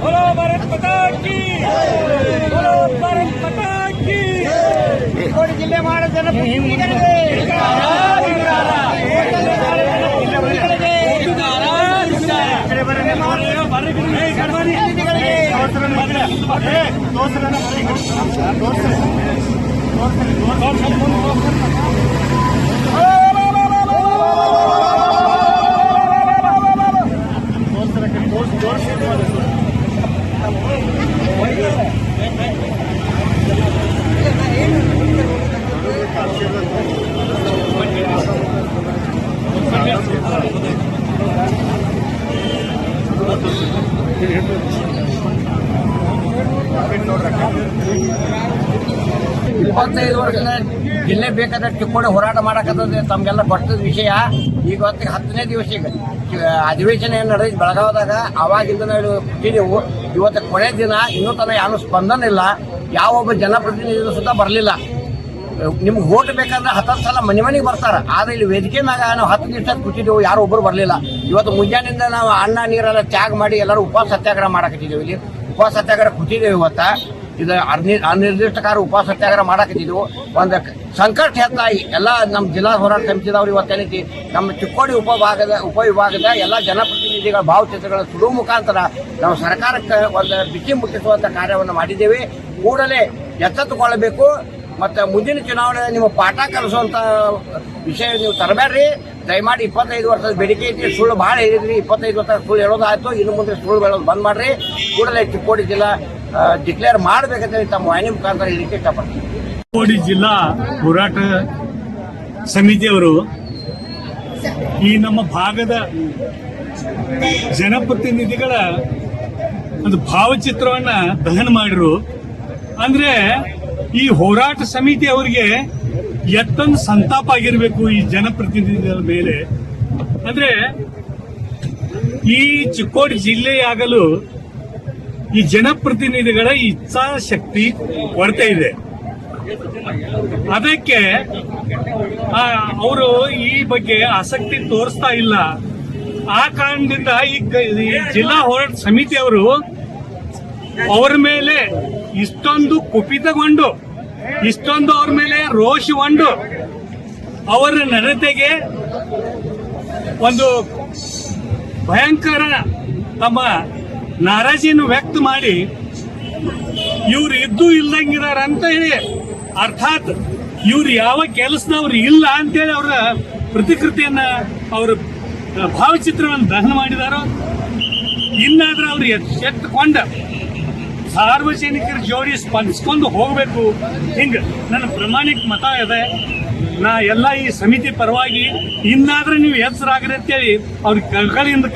बोलो भारत माता की बोलो भारत माता की ಕೋಡಿ ಜಿಲ್ಲೆ ಮಾಡೋ ಜನ ದೋಸ್ತರ ದೋಸ್ತರ ಇಪ್ಪತ್ತೈದು ವರ್ಷದ ಜಿಲ್ಲೆ ಬೇಕಾದಷ್ಟು ಚಿಕ್ಕೋಡಿ ಹೋರಾಟ ಮಾಡಕತ್ತದೆ ತಮಗೆಲ್ಲ ಗೊತ್ತದ ವಿಷಯ. ಈಗ ಹೊತ್ತಿಗೆ ಹತ್ತನೇ ದಿವಸ ಈಗ. ಅಧಿವೇಶನ ಏನು ನಡೆದ ಬೆಳಗಾವದಾಗ, ಅವಾಗಿಂದ ಕೂತಿದ್ದೆವು ಇವತ್ತು ಕೊನೆ ದಿನ, ಇನ್ನೂ ತನಕ ಯಾರು ಸ್ಪಂದನ ಇಲ್ಲ. ಯಾವೊಬ್ಬ ಜನಪ್ರತಿನಿಧಿಗಳು ಸುತ್ತ ಬರಲಿಲ್ಲ. ನಿಮ್ಗೆ ಓಟ್ ಬೇಕಂದ್ರೆ ಹತ್ತತ್ತು ಸಲ ಮನೆ ಮನೆಗೆ ಬರ್ತಾರ. ಆದರೆ ಇಲ್ಲಿ ವೇದಿಕೆ ನಾವು ಹತ್ತು ದಿವಸ ಕೂತಿದ್ದೆವು ಯಾರು ಒಬ್ಬರು ಬರಲಿಲ್ಲ. ಇವತ್ತು ಮುಂಜಾನೆಯಿಂದ ನಾವು ಅನ್ನ, ನೀರೆಲ್ಲ ತ್ಯಾಗ ಮಾಡಿ ಎಲ್ಲರೂ ಉಪವಾಸ ಸತ್ಯಾಗ್ರಹ ಮಾಡಕತ್ತಿದ್ದೇವೆ ಇಲ್ಲಿ. ಉಪವಾಸ ಸತ್ಯಾಗ್ರಹ ಕೂತಿದ್ದೇವೆ ಇವತ್ತ. ಇದು ಅರ್ನಿ, ಅನಿರ್ದಿಷ್ಟಕಾರ ಉಪವಾಸ ಸತ್ಯಾಗ್ರಹ ಮಾಡಕತ್ತಿದ್ದೆವು ಒಂದು ಸಂಕಷ್ಟ ಹೆತ್ತಾಯಿ ಎಲ್ಲ ನಮ್ಮ ಜಿಲ್ಲಾ ಹೋರಾಟ ಸಮಿತಿದವ್ರು ಇವತ್ತೇನೈತಿ ನಮ್ಮ ಚಿಕ್ಕೋಡಿ ಉಪಭಾಗದ, ಉಪವಿಭಾಗದ ಎಲ್ಲ ಜನಪ್ರತಿನಿಧಿಗಳ ಭಾವಚಿತ್ರಗಳ ಸುಡು ಮುಖಾಂತರ ನಾವು ಸರ್ಕಾರಕ್ಕೆ ಒಂದು ಬಿಸಿ ಮುಟ್ಟಿಸುವಂಥ ಕಾರ್ಯವನ್ನು ಮಾಡಿದ್ದೇವೆ. ಕೂಡಲೇ ಎಚ್ಚೆತ್ತುಕೊಳ್ಳಬೇಕು ಮತ್ತೆ ಮುಂದಿನ ಚುನಾವಣೆ ನಿಮ್ಮ ಪಾಠ ಕಲಿಸುವಂಥ ವಿಷಯ ನೀವು ತರಬೇಡ್ರಿ. ದಯಮಾಡಿ ಇಪ್ಪತ್ತೈದು ವರ್ಷದ ಬೇಡಿಕೆ ಐತಿ ಸುಳ್ಳು ಭಾಳ ಹೇಳಿದ್ರಿ. ಇಪ್ಪತ್ತೈದು ವರ್ಷ ಸುಳ್ಳು ಹೇಳೋದಾಯ್ತು ಇನ್ನು ಮುಂದೆ ಸುಳ್ಳು ಹೇಳೋದು ಬಂದ್ ಮಾಡ್ರಿ. ಕೂಡಲೇ ಚಿಕ್ಕೋಡಿ ಜಿಲ್ಲಾ ಡಿಕ್ಲೇರ್ ಮಾಡ್ಬೇಕಂತ ಹೇಳಿ ತಮ್ಮ ವಾಹಿನಿ ಮುಖಾಂತರ ಹೇಳಿಕೆ ಇಷ್ಟಪಡ್ತೀನಿ. ಕೋಡಿ ಜಿಲ್ಲಾ ಹೋರಾಟ ಸಮಿತಿಯವರು ಈ ನಮ್ಮ ಭಾಗದ ಜನಪ್ರತಿನಿಧಿಗಳ ಒಂದು ಭಾವಚಿತ್ರವನ್ನ ದಹನ ಮಾಡಿರು. ಅಂದ್ರೆ ಈ ಹೋರಾಟ ಸಮಿತಿ ಅವರಿಗೆ ಎತ್ತೊಂದು ಸಂತಾಪ ಆಗಿರಬೇಕು ಈ ಜನಪ್ರತಿನಿಧಿಗಳ ಮೇಲೆ. ಅಂದ್ರೆ ಈ ಚಿಕ್ಕೋಡಿ ಜಿಲ್ಲೆಯಾಗಲು ಈ ಜನಪ್ರತಿನಿಧಿಗಳ ಇಚ್ಛಾಶಕ್ತಿ ಕೊರತೆ ಇದೆ. ಅದಕ್ಕೆ ಅವರು ಈ ಬಗ್ಗೆ ಆಸಕ್ತಿ ತೋರಿಸ್ತಾ ಇಲ್ಲ. ಆ ಕಾರಣದಿಂದ ಈ ಜಿಲ್ಲಾ ಹೋರಾಟ ಸಮಿತಿಯವರು ಅವರ ಮೇಲೆ ಇಷ್ಟೊಂದು ಕುಪಿತಗೊಂಡು, ಇಷ್ಟೊಂದು ಅವ್ರ ಮೇಲೆ ರೋಷಗೊಂಡು ಅವರ ನಡತೆಗೆ ಒಂದು ಭಯಂಕರ ತಮ್ಮ ನಾರಾಜಿಯನ್ನು ವ್ಯಕ್ತ ಮಾಡಿ, ಇವ್ರು ಇದ್ದು ಇಲ್ದಂಗಿದಾರ ಅಂತ ಹೇಳಿ, ಅರ್ಥಾತ್ ಇವ್ರು ಯಾವ ಕೆಲಸದವ್ರು ಇಲ್ಲ ಅಂತೇಳಿ ಅವರ ಪ್ರತಿಕೃತಿಯನ್ನ, ಅವರು ಭಾವಚಿತ್ರವನ್ನು ದಹನ ಮಾಡಿದಾರೋ, ಇನ್ನಾದ್ರೂ ಅವ್ರು ಎತ್ತುಕೊಂಡ ಸಾರ್ವಜನಿಕರ ಜೋಡಿ ಸ್ಪಂದಿಸ್ಕೊಂಡು ಹೋಗಬೇಕು. ಹಿಂಗೆ ನನ್ನ ಪ್ರಮಾಣಿಕ ಮತ ಇದೆ. ನಾ ಎಲ್ಲ ಈ ಸಮಿತಿ ಪರವಾಗಿ ಇನ್ನಾದರೂ ನೀವು ಎಚ್ಚರಾಗ್ರಿ ಅಂತೇಳಿ ಅವ್ರಿಗೆ ಕಳ್ಕಳಿಯಿಂದ